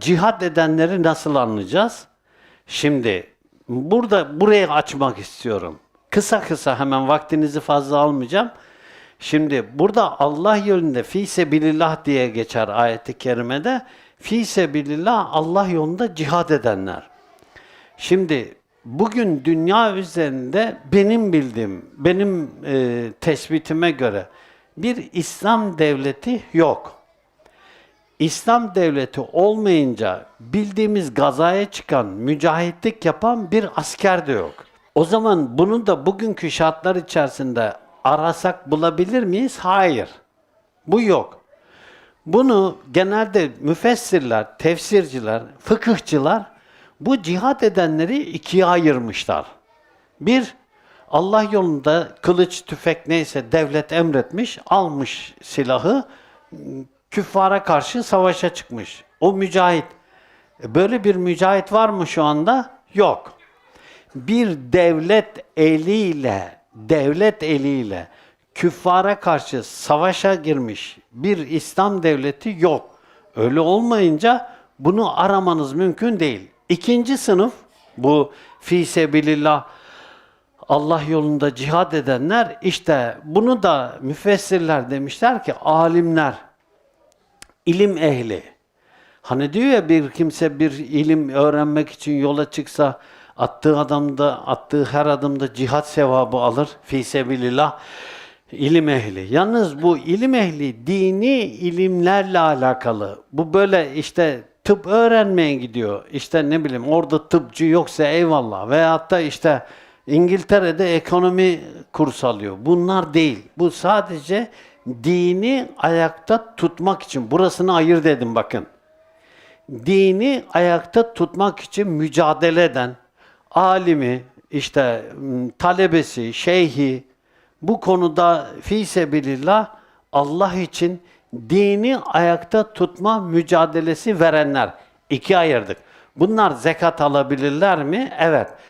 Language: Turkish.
Cihad edenleri nasıl anlayacağız? Şimdi burada burayı açmak istiyorum. Kısa kısa hemen vaktinizi fazla almayacağım. Şimdi burada Allah yolunda fi sebilillah diye geçer ayeti kerimede. Fi sebilillah Allah yolunda cihad edenler. Şimdi bugün dünya üzerinde benim bildiğim, benim e, tespitime göre bir İslam devleti yok. İslam devleti olmayınca bildiğimiz gazaya çıkan, mücahitlik yapan bir asker de yok. O zaman bunu da bugünkü şartlar içerisinde arasak bulabilir miyiz? Hayır. Bu yok. Bunu genelde müfessirler, tefsirciler, fıkıhçılar bu cihat edenleri ikiye ayırmışlar. Bir, Allah yolunda kılıç, tüfek neyse devlet emretmiş, almış silahı, küffara karşı savaşa çıkmış. O mücahit. E, Böyle bir mücahit var mı şu anda? Yok. Bir devlet eliyle, devlet eliyle küffara karşı savaşa girmiş bir İslam devleti yok. Öyle olmayınca bunu aramanız mümkün değil. İkinci sınıf bu fi sebilillah Allah yolunda cihad edenler işte bunu da müfessirler demişler ki alimler ilim ehli. Hani diyor ya bir kimse bir ilim öğrenmek için yola çıksa attığı adamda attığı her adımda cihat sevabı alır fi sebilillah. İlim ehli. Yalnız bu ilim ehli dini ilimlerle alakalı. Bu böyle işte tıp öğrenmeye gidiyor. İşte ne bileyim orada tıpçı yoksa eyvallah. Veyahut da işte İngiltere'de ekonomi kurs alıyor. Bunlar değil. Bu sadece dini ayakta tutmak için. Burasını ayırt edin bakın. Dini ayakta tutmak için mücadele eden alimi, işte talebesi, şeyhi bu konuda fi sebilillah Allah için dini ayakta tutma mücadelesi verenler. İki ayırdık. Bunlar zekat alabilirler mi? Evet.